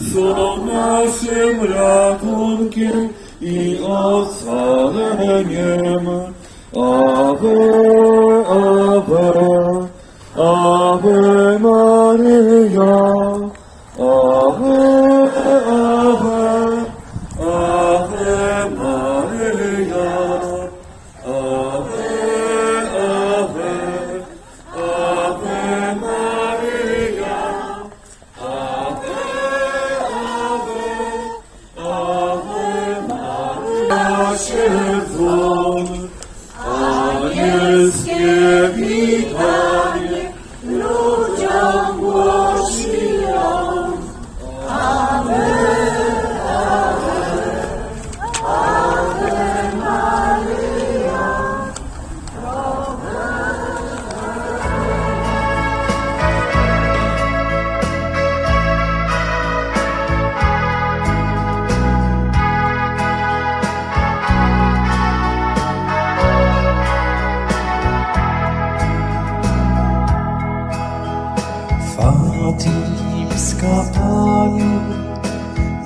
Są naszym ratunkiem i ocaleniem. Ave, Ave, Ave Maria, Ave naszych your Anielskiego.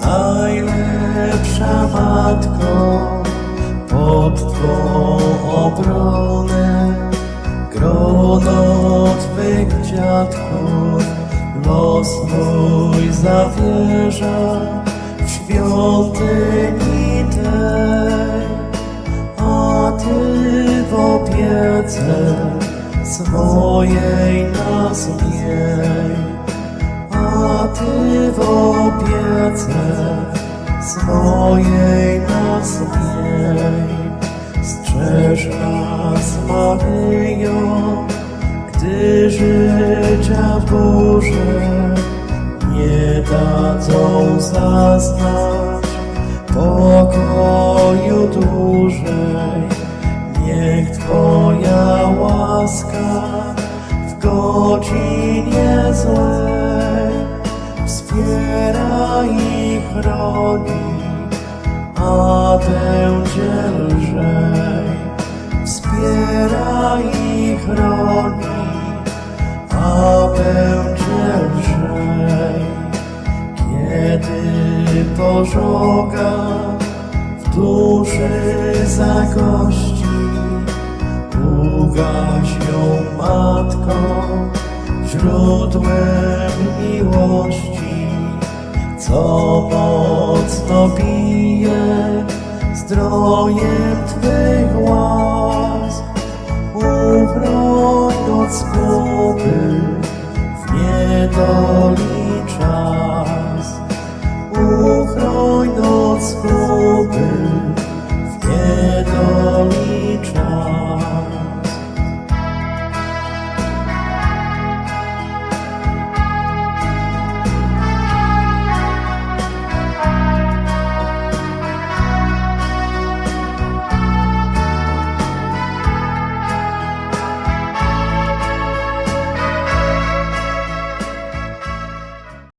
Najlepsza Matko, pod Twą obronę grono Twych dziadków los mój zawierza w świątyni a Ty w opiece swojej nas miej, Ty w opiece swojej nas miej. Strzeż nas, Maryjo, gdy życia burze nie dadzą zaznać pokoju dłużej. Niech Twoja łaska w godzinie złej wspiera i chroni, a będzie lżej. Wspiera i chroni, a będzie lżej. Kiedy pożoga w duszy zagości, ugaś ją matką, źródłem miłości, co mocno bije zdrojem Twych łask.